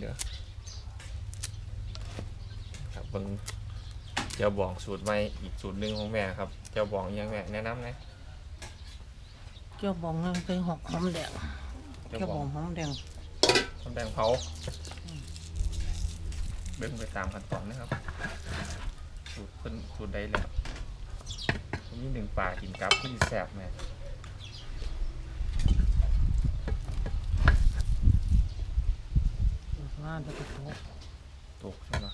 เด้อครับเบิ่งเจ้าบองสูตรใหม่อีกสูตรหนึ่งของแม่ครับ เจ้าบองยังแม่แนะนำนะเจ้าบองนั่นเป็นหอกหอมแดงเจ้าเจ้าบบอองงหอมแดงทำแดงเผาเบิ่งไปตามขั้นตอนนะครับ สูตรเพิ่นสูตรใดแล้วผมมีหนึ่งป่ากินกับที่แซ่บแม่ น่าจะกระโถกตกใช่ไหม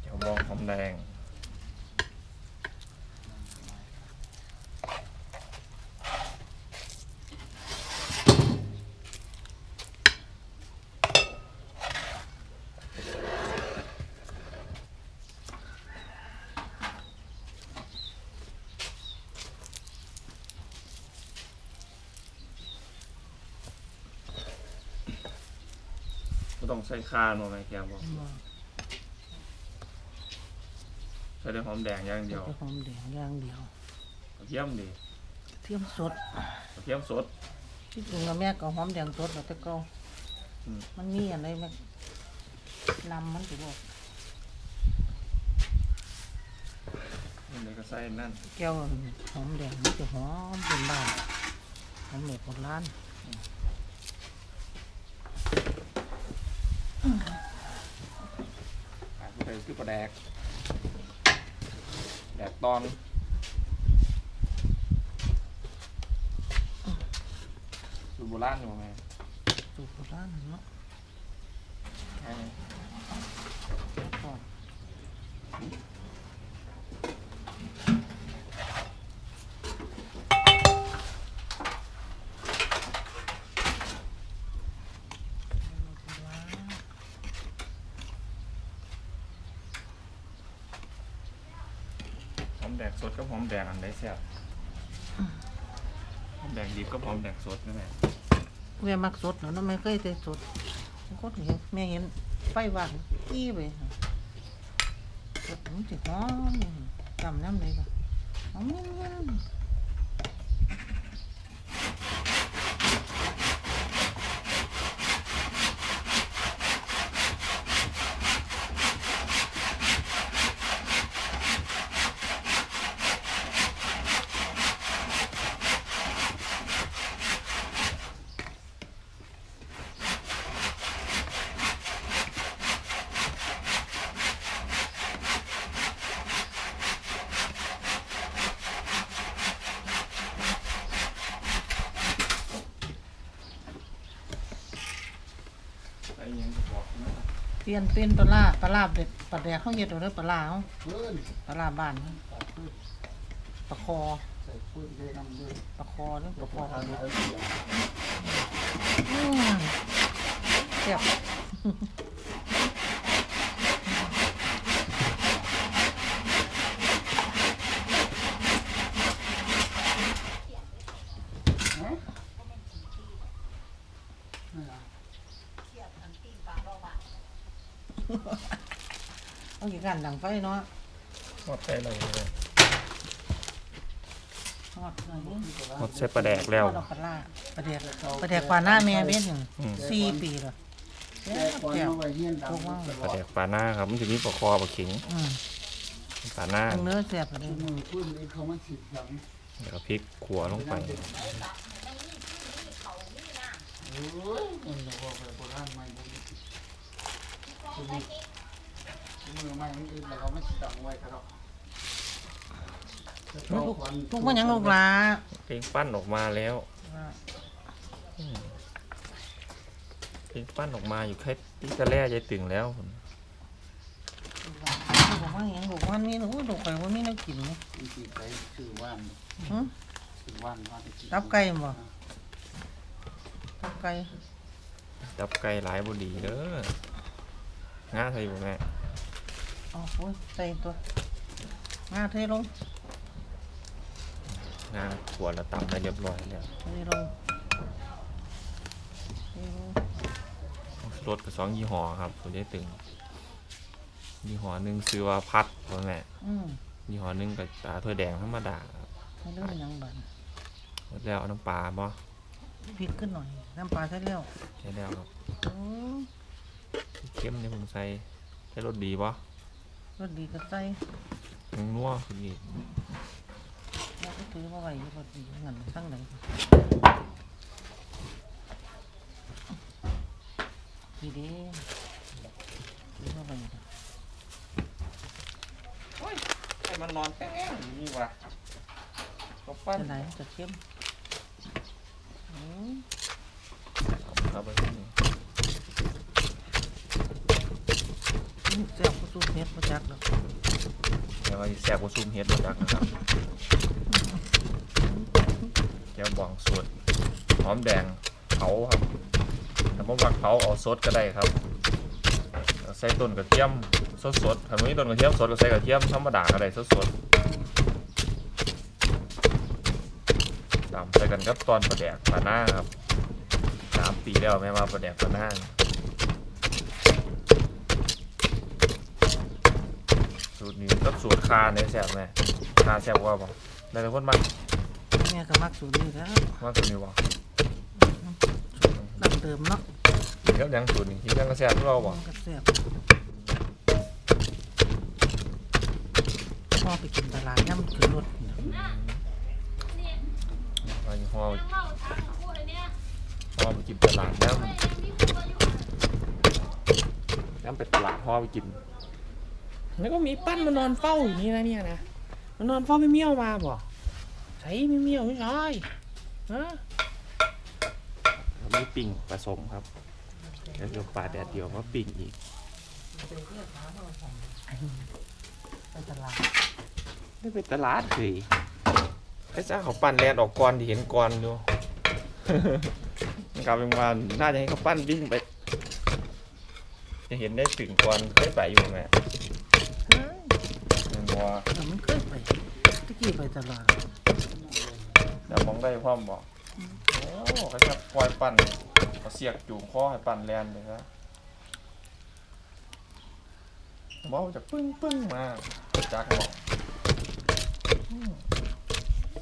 เจ้าบองหอมแดง ต้องใส่คาหน่อยไหมแกบอกบ่ใส่ได้หอมแดงอย่างเดียวเจ้าหอมแดงอย่างเดียวกระเทียมดีเทียมสดกระเทียมสดที่จริงแล้วแม่ก็หอมแดงสดแล้วแต่เก็อืมมันมีอะไรแม่นำมันสิบอกนี่เลยก็ใส่นั่นแก้วหอมแดงมันจะหอมเป็นบ้านหอมแบบโบราณ อะผู้ใดคือปลา แดก แดกตอนสูตรโบราณอยู่ไหมสูตรโบราณเนาะ ใช่ไหม ก็ หอมแดงสด กับหอมแดงอันใดแซ่บหอมแดงดิบกับหอมแดงสดนั่นแหละแม่มักสดเนาะเนาะไม่เคยแต่สดก็เห็นแม่เห็นไฟว่างอี้ไปสดมันสิหอมจำน้ำเลยป่ะหอมเงี้ยๆ ใส่อิหยังก็บอกนะ เปลี่ยนเป็นปลาร้าปลาร้าเด็ดปลาแดกเขาเย็ดเอาเด้อปลาร้าเขาเพิ่นปลาร้าบ้านเขาตัดพืชปลาคอใส่พืชได้น้ำด้วยปลาคอเด้อปลาคอทานแล้วเสียอืมเสียบ ฮะไม่เอา เอากี่กันดังไฟเนาะทอดใส่อะไรเลย ทอดหน่อยนึงทอดใส่ปลาแดกแล้ว ทอดเอาปลาร้าปลาแดกปลาแดกปลาหน้าแม่เบ็ดหนึ่งอืม สี่ปีแล้วแต่ก่อนแก้วเอาไว้เฮียนดำพวกว่าปลาแดกปลาหน้าครับมันจะมีปลาคอปลาขิงอืมปลาหน้าทั้งเนื้อเสียบเลยทุกมือพื้นนี้เขามาฉีดสังเดี๋ยวพริกขัวลงไปโอ้ย มันจะบอกไปโบราณใหม่บุญทุกมือทุกมือใหม่มันอื่นแล้วเขาไม่ฉีดสังไว้ครับทุกมันยังลูกหลาเพลงปั้นออกมาแล้วเพลงปั้นออกมาอยู่แค่ที่กระแล่ยายตึงแล้วบอกว่าอย่างบอกว่านี่หนูดูไปว่ามีน้ำกินไหมมันฉีดไปชื่อว่านหึชื่อว่านว่าจะฉีดตับไก่บ่ตับไก่จับไก่หลายบุดีเด้อง่าใส่อยู่แม่ อ๋อโอ้ยใส่ตัวงาเทลงงาขัวแล้วตำไปเรียบร้อยแล้วเทลงเทลงรถกับสองยี่ห้อครับคุณยายตึงยี่ห้อหนึ่งซื้อว่าพัดพ่อแม่อืมยี่ห้อหนึงกับตาถ้วยแดงธรรมดาครับไม่เริ่มยังบันหมดแล้วเอาน้ำปลาบ่พริกขึ้นหน่อย น้ำปลาใส่แล้วใช่แล้วครับโอ้เข้มนี่ผมใส่ใช้รสดีบ่ รสดีก็ใส่ยังนัวขึ้นอีกเราก็ถือมาไว้อยู่รสดีเงินทั้งไหนดีเด้ถือมาไว้อยู่ให้มันนอนแป้งนี่ว่ะก็ปั้นจะไหนจะเข้มอืม ครับไปที่นี่ แซ่บก็สู้เฮ็ดมาจักแล้วเดี๋ยวว่าสิแซ่บกว่าซุ่มเฮ็ดมาจักนะครับแก้วบองสดหอมแดงเผาครับถ้าบ่มักเผาเอาสดก็ได้ครับใส่ต้นกระเทียมสดๆถ้าบ่มีต้นกระเทียมสดก็ใส่กระเทียมธรรมดาก็ได้สดๆตามใส่กันกับตอนประแดกปลาหน้าครับสามปีแล้วแม่มาประแดกปลาหน้า สูตรนี้ก็สูตรคาในยแซ่บแม่คาแซ่บกว่าบ่ได้แต่คนมากแม่ก็มักสูตรนี้แล้วมากสูตรนี้บ่ดั้งเดิมเนาะกินกับหยังสูตรนี้กินกับหยังก็แซ่บทุกเราบ่มันก็แซ่บพ่อไปกินตลาดย่ำขึ้นรถน่ะมาอยู่ฮอฮอไปกินตลาดน้ำน้ำไปตลาดฮอไปกิน แล้วก็มีปั้นมานอนเฝ้าอยู่นี่นะเนี่ยนะมานอนเฝ้าไม่เมี่ยวมาบ่ใช่ไม่เมี่ยวไม่ใช่ฮะมีปิ่งผสมครับแล้วก็ปลาแดดเดียวมาปิ่งอีกไปตลาดไม่ไปตลาดสิไอ้จ้าเขาปั้นแลนออกก่อนที่เห็นก่อนอยู่กลับเป็นว่าน่าจะให้เขาปั้นวิ่งไป จะเห็นได้ถึงก่อนเคยไปอยู่แม่เฮ้ยมัน บ่เราไม่เคยไปตะกี้ไปตลาดแล้วมองได้พร้อมบอกโอ้เขาจะปล่อยปั่นเขาเสียกจูงคอให้ปั่นแลนเลยนะบอกจะปึ้งปึ้งมาจากบอก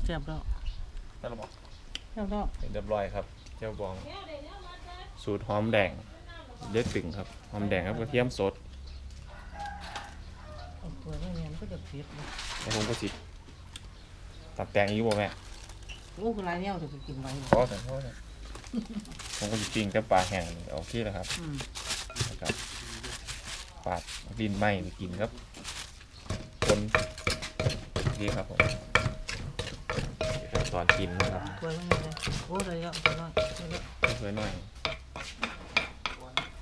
แซ่บแล้วแล้วเราบอกแซ่บแล้วเรียบร้อยครับเจ้าบอง สูตรหอมแดงเลือดตึงครับ หอมแดงครับกระเทียมสด เอาตัวไม่ แม่นก็จะเผ็ดนะแล้วผมก็สิตัดแตงอีกบ่แม่โอ้คือไรเนี่ยจะไปกินไว้บ่พอแต่พอแต่ผมก็จะปิ้งแต่ปลาแห้งนี่โอเคแล้วครับอืมนะครับปาดดินไหม้ไปกินครับ คนนี่ครับผมนี่ครับตอนกินนะครับตัวไม่แม่นเลยโอ้ไรแล้วตัวน้อยตัวเล็กสวยหน่อย